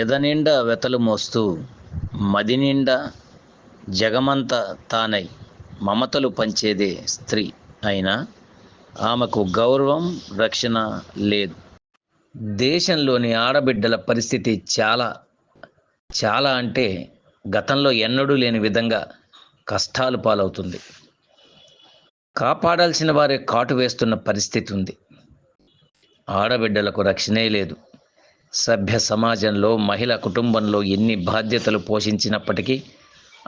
ఎదనిండా వెతలు మోస్తూ మదినిండా జగమంతా జగమంత తానై మమతలు పంచేదే స్త్రీ అయినా ఆమెకు గౌరవం రక్షణ లేదు. దేశంలోని ఆడబిడ్డల పరిస్థితి చాలా చాలా అంటే గతంలో ఎన్నడూ లేని విధంగా కష్టాలు పాలవుతుంది. కాపాడాల్సిన వారే కాటు వేస్తున్న పరిస్థితి ఉంది. ఆడబిడ్డలకు రక్షణే లేదు. సభ్య సమాజంలో మహిళ కుటుంబంలో ఎన్ని బాధ్యతలు పోషించినప్పటికీ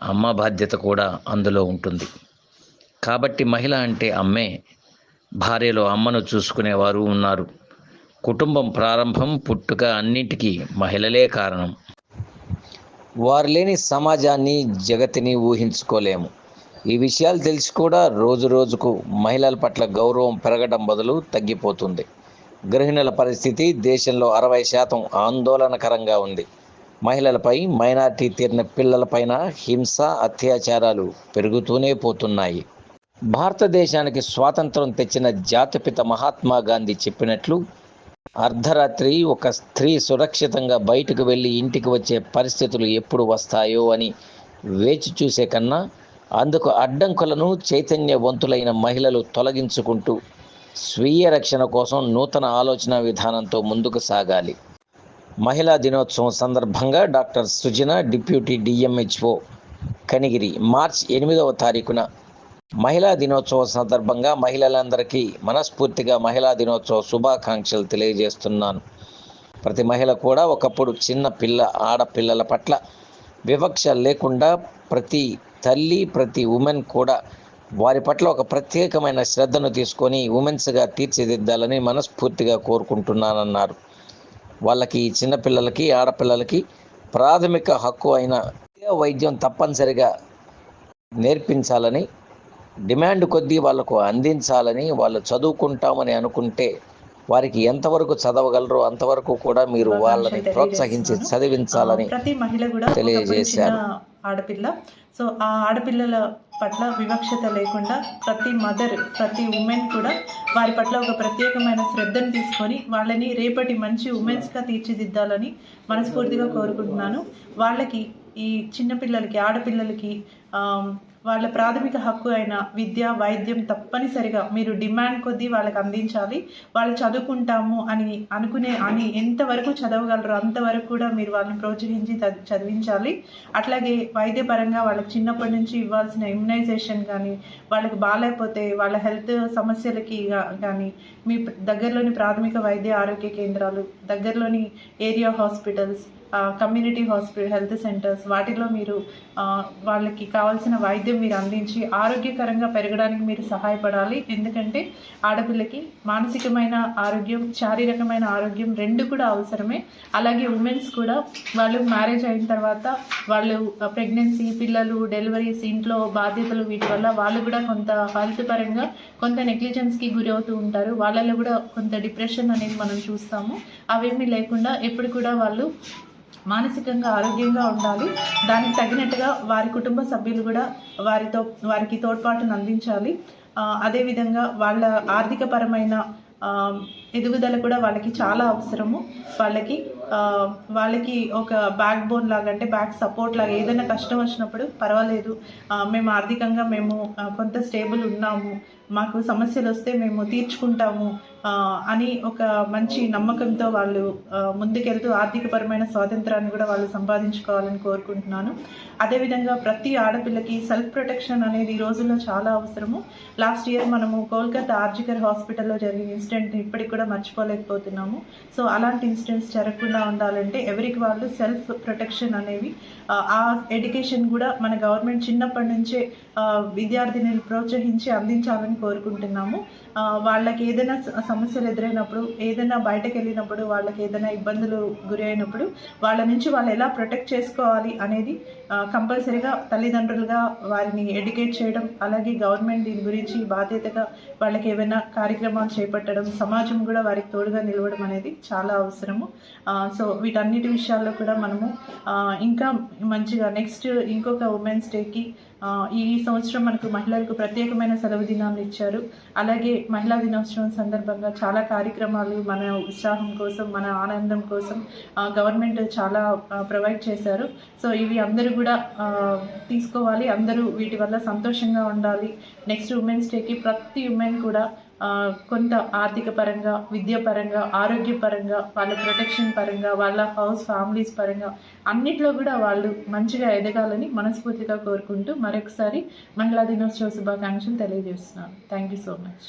అమ్మ బాధ్యత కూడా అందులో ఉంటుంది. కాబట్టి మహిళ అంటే అమ్మే. భార్యలో అమ్మను చూసుకునేవారు ఉన్నారు. కుటుంబం ప్రారంభం పుట్టుక అన్నింటికీ మహిళలే కారణం. వారు లేని సమాజాన్ని జగతిని ఊహించుకోలేము. ఈ విషయాలు తెలిసి కూడా రోజు రోజుకు మహిళల పట్ల గౌరవం పెరగడం బదులు తగ్గిపోతుంది. గృహిణుల పరిస్థితి దేశంలో అరవై శాతం ఆందోళనకరంగా ఉంది. మహిళలపై మైనార్టీ తీరిన పిల్లలపైన హింస అత్యాచారాలు పెరుగుతూనే పోతున్నాయి. భారతదేశానికి స్వాతంత్రం తెచ్చిన జాతిపిత మహాత్మా గాంధీ చెప్పినట్లు అర్ధరాత్రి ఒక స్త్రీ సురక్షితంగా బయటకు వెళ్ళి ఇంటికి వచ్చే పరిస్థితులు ఎప్పుడు వస్తాయో అని వేచి చూసే కన్నా అందుకు అడ్డంకులను చైతన్యవంతులైన మహిళలు తొలగించుకుంటూ స్వీయ రక్షణ కోసం నూతన ఆలోచన విధానంతో ముందుకు సాగాలి. మహిళా దినోత్సవం సందర్భంగా doctor Sujana deputy DMHO Kanigiri. March ఎనిమిదవ తారీఖున మహిళా దినోత్సవం సందర్భంగా మహిళలందరికీ మనస్ఫూర్తిగా మహిళా దినోత్సవ శుభాకాంక్షలు తెలియజేస్తున్నాను. ప్రతి మహిళ కూడా ఒకప్పుడు చిన్న పిల్ల ఆడపిల్లల పట్ల వివక్ష లేకుండా ప్రతి తల్లి ప్రతి ఉమెన్ కూడా వారి పట్ల ఒక ప్రత్యేకమైన శ్రద్ధను తీసుకొని ఉమెన్స్గా తీర్చిదిద్దాలని మనస్ఫూర్తిగా కోరుకుంటున్నానన్నారు వాళ్ళకి చిన్నపిల్లలకి ఆడపిల్లలకి ప్రాథమిక హక్కు అయిన విద్యా తప్పనిసరిగా నేర్పించాలని డిమాండ్ కొద్దీ వాళ్ళకు అందించాలని వాళ్ళు చదువుకుంటామని అనుకుంటే వారికి ఎంతవరకు చదవగలరో అంతవరకు కూడా మీరు వాళ్ళని ప్రోత్సహించి చదివించాలని తెలియజేశారు. ఆడపిల్ల. సో ఆ ఆడపిల్లల పట్ల వివక్షత లేకుండా ప్రతి మదర్ ప్రతి ఉమెన్ కూడా వారి పట్ల ఒక ప్రత్యేకమైన శ్రద్ధను తీసుకొని వాళ్ళని రేపటి మంచి ఉమెన్స్గా తీర్చిదిద్దాలని మనస్ఫూర్తిగా కోరుకుంటున్నాను. వాళ్ళకి ఈ చిన్నపిల్లలకి ఆడపిల్లలకి వాళ్ళ ప్రాథమిక హక్కు అయిన విద్య వైద్యం తప్పనిసరిగా మీరు డిమాండ్ కొద్దీ వాళ్ళకి అందించాలి. వాళ్ళు చదువుకుంటాము అని అనుకునే అని ఎంతవరకు చదవగలరో అంతవరకు కూడా మీరు వాళ్ళని ప్రోత్సహించి చదివించాలి. అట్లాగే వైద్యపరంగా వాళ్ళకి చిన్నప్పటి నుంచి ఇవ్వాల్సిన ఇమ్యునైజేషన్ కానీ వాళ్ళకి బాగాలేకపోతే వాళ్ళ హెల్త్ సమస్యలకి కానీ మీ దగ్గరలోని ప్రాథమిక వైద్య ఆరోగ్య కేంద్రాలు దగ్గరలోని area hospitals community hospital health centres వాటిలో మీరు వాళ్ళకి కావాల్సిన వైద్యం మీరు అందించి ఆరోగ్యకరంగా పెరగడానికి మీరు సహాయపడాలి. ఎందుకంటే ఆడపిల్లకి మానసికమైన ఆరోగ్యం శారీరకమైన ఆరోగ్యం రెండు కూడా అవసరమే. అలాగే ఉమెన్స్ కూడా వాళ్ళు మ్యారేజ్ అయిన తర్వాత వాళ్ళు ప్రెగ్నెన్సీ పిల్లలు డెలివరీస్ ఇంట్లో బాధ్యతలు వీటి వల్ల వాళ్ళు కూడా కొంత హెల్త్ పరంగా కొంత నెగ్లిజెన్స్కి గురి అవుతూ ఉంటారు. వాళ్ళలో కూడా కొంత డిప్రెషన్ అనేది మనం చూస్తాము. అవేమీ లేకుండా ఎప్పుడు కూడా వాళ్ళు మానసికంగా ఆరోగ్యంగా ఉండాలి. దానికి తగినట్టుగా వారి కుటుంబ సభ్యులు కూడా వారితో వారికి తోడ్పాటును అందించాలి. అదేవిధంగా వాళ్ళ ఆర్థికపరమైన ఎదుగుదల కూడా వాళ్ళకి చాలా అవసరము. వాళ్ళకి వాళ్ళకి ఒక బ్యాక్ బోన్ లాగా అంటే బ్యాక్ సపోర్ట్ లాగా ఏదైనా కష్టం వచ్చినప్పుడు పర్వాలేదు. మేము ఆర్థికంగా మేము కొంత స్టేబుల్ ఉన్నాము. మాకు సమస్యలు వస్తే మేము తీర్చుకుంటాము అని ఒక మంచి నమ్మకంతో వాళ్ళు ముందుకెళ్తూ ఆర్థికపరమైన స్వాతంత్రాన్ని కూడా వాళ్ళు సంపాదించుకోవాలని కోరుకుంటున్నాను. అదేవిధంగా ప్రతి ఆడపిల్లకి సెల్ఫ్ ప్రొటెక్షన్ అనేది ఈ రోజుల్లో చాలా అవసరము. లాస్ట్ ఇయర్ మనము కోల్కతా ఆర్జికర్ హాస్పిటల్లో జరిగిన ఇన్సిడెంట్ ఇప్పటికి కూడా మర్చిపోలేకపోతున్నాము. సో అలాంటి ఇన్సిడెంట్స్ జరగకుండా ఉండాలంటే ఎవరికి వాళ్ళు సెల్ఫ్ ప్రొటెక్షన్ అనేవి ఆ, ఎడ్యుకేషన్ కూడా మన గవర్నమెంట్ చిన్నప్పటి నుంచే విద్యార్థిని ప్రోత్సహించి అందించాలని కోరుకుంటున్నాము. వాళ్ళకి ఏదైనా సమస్యలు ఎదురైనప్పుడు ఏదైనా బయటకు వెళ్ళినప్పుడు వాళ్ళకి ఏదైనా ఇబ్బందులు గురి అయినప్పుడు వాళ్ళ నుంచి వాళ్ళు ఎలా ప్రొటెక్ట్ చేసుకోవాలి అనేది కంపల్సరీగా తల్లిదండ్రులుగా వారిని ఎడ్యుకేట్ చేయడం అలాగే గవర్నమెంట్ దీని గురించి బాధ్యతగా వాళ్ళకి ఏమైనా కార్యక్రమాలు చేపట్టడం సమాజం కూడా వారికి తోడుగా నిలవడం అనేది చాలా అవసరము. సో వీటన్నిటి విషయాల్లో కూడా మనము ఇంకా మంచిగా నెక్స్ట్ ఇంకొక ఉమెన్స్ డేకి ఈ సంవత్సరం మనకు మహిళలకు ప్రత్యేకమైన సెలవు దినాన్ని ఇచ్చారు. అలాగే మహిళా దినోత్సవం సందర్భంగా చాలా కార్యక్రమాలు మన ఉత్సాహం కోసం మన ఆనందం కోసం గవర్నమెంట్ చాలా ప్రొవైడ్ చేశారు. సో ఇవి అందరూ కూడా తీసుకోవాలి. అందరూ వీటి వల్ల సంతోషంగా ఉండాలి. నెక్స్ట్ ఉమెన్స్ డేకి ప్రతి ఉమెన్ కూడా కొంత ఆర్థిక పరంగా విద్యాపరంగా ఆరోగ్య పరంగా వాళ్ళ ప్రొటెక్షన్ పరంగా వాళ్ళ హౌస్ ఫ్యామిలీస్ పరంగా అన్నిట్లో కూడా వాళ్ళు మంచిగా ఎదగాలని మనస్ఫూర్తిగా కోరుకుంటూ మరొకసారి మహిళా దినోత్సవ శుభాకాంక్షలు తెలియజేస్తున్నాను. Thank you so much